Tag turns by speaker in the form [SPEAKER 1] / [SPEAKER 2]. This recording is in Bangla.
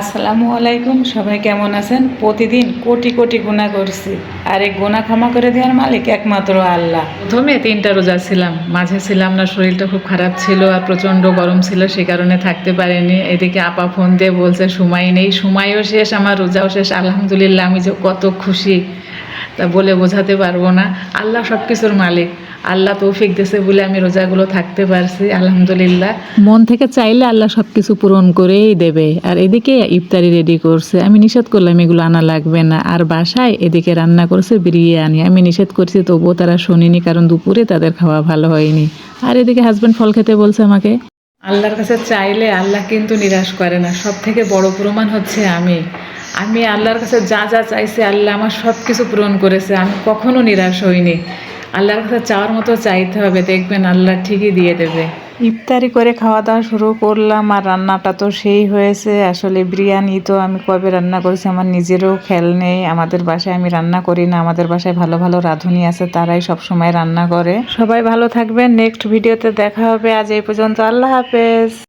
[SPEAKER 1] আসসালামু আলাইকুম, সবাই কেমন আছেন? প্রতিদিন কোটি কোটি গুণা করছি। আর এই গুণা ক্ষমা করে দেওয়ার মালিক একমাত্র আল্লাহ। প্রথমে তিনটা রোজা ছিলাম। মাঝে ছিলাম না, শরীরটা খুব খারাপ ছিল আর প্রচণ্ড গরম ছিল, সে কারণে থাকতে পারিনি। এদিকে আপা ফোন দিয়ে বলছে সময় নেই, সময়ও শেষ, আমার রোজাও শেষ, আলহামদুলিল্লাহ, আমি যে কত খুশি। তা বলে বোঝাতে পারব না। আল্লাহ সব কিছুর মালিক। আল্লাহ তৌফিক দিয়েছে বলে আমি রোজাগুলো থাকতে পারছি আলহামদুলিল্লাহ। মন থেকে চাইলে আল্লাহ সব কিছু পূরণ করেই দেবে। আর এদিকে ইফতারি রেডি করছে আমি নিষেধ করলাম এগুলো আনা লাগবে না। আর বাসায় এদিকে রান্না করছে বিরিয়ানি আমি নিষেধ করছি তবুও তারা শোনেনি কারণ দুপুরে তাদের খাওয়া ভালো হয়নি। আর এদিকে হাজব্যান্ড ফল খেতে বলছে আমাকে আল্লাহর কাছে চাইলে আল্লাহ কিন্তু নিরাশ করে না সব থেকে বড় প্রমাণ হচ্ছে আমি। আমি আল্লাহর কাছে যা যা চাইছি আল্লাহ আমার সব কিছু পূরণ করেছে আমি কখনো নিরাশ হইনি। আল্লাহর কাছে চাওয়ার মতো চাইতে হবে, দেখবেন আল্লাহ ঠিকই দিয়ে দেবে। ইফতারি করে খাওয়া দাওয়া শুরু করলাম আর রান্নাটা তো সেই হয়েছে। আসলে বিরিয়ানি তো আমি কবে রান্না করেছি আমার নিজেরও খেয়াল নেই। আমাদের বাসায় আমি রান্না করি না, আমাদের বাসায় ভালো ভালো রাঁধুনি আছে, তারাই সব সময় রান্না করে। সবাই ভালো থাকবেন, নেক্সট ভিডিওতে দেখা হবে। আজ এই পর্যন্ত আল্লাহ হাফেজ।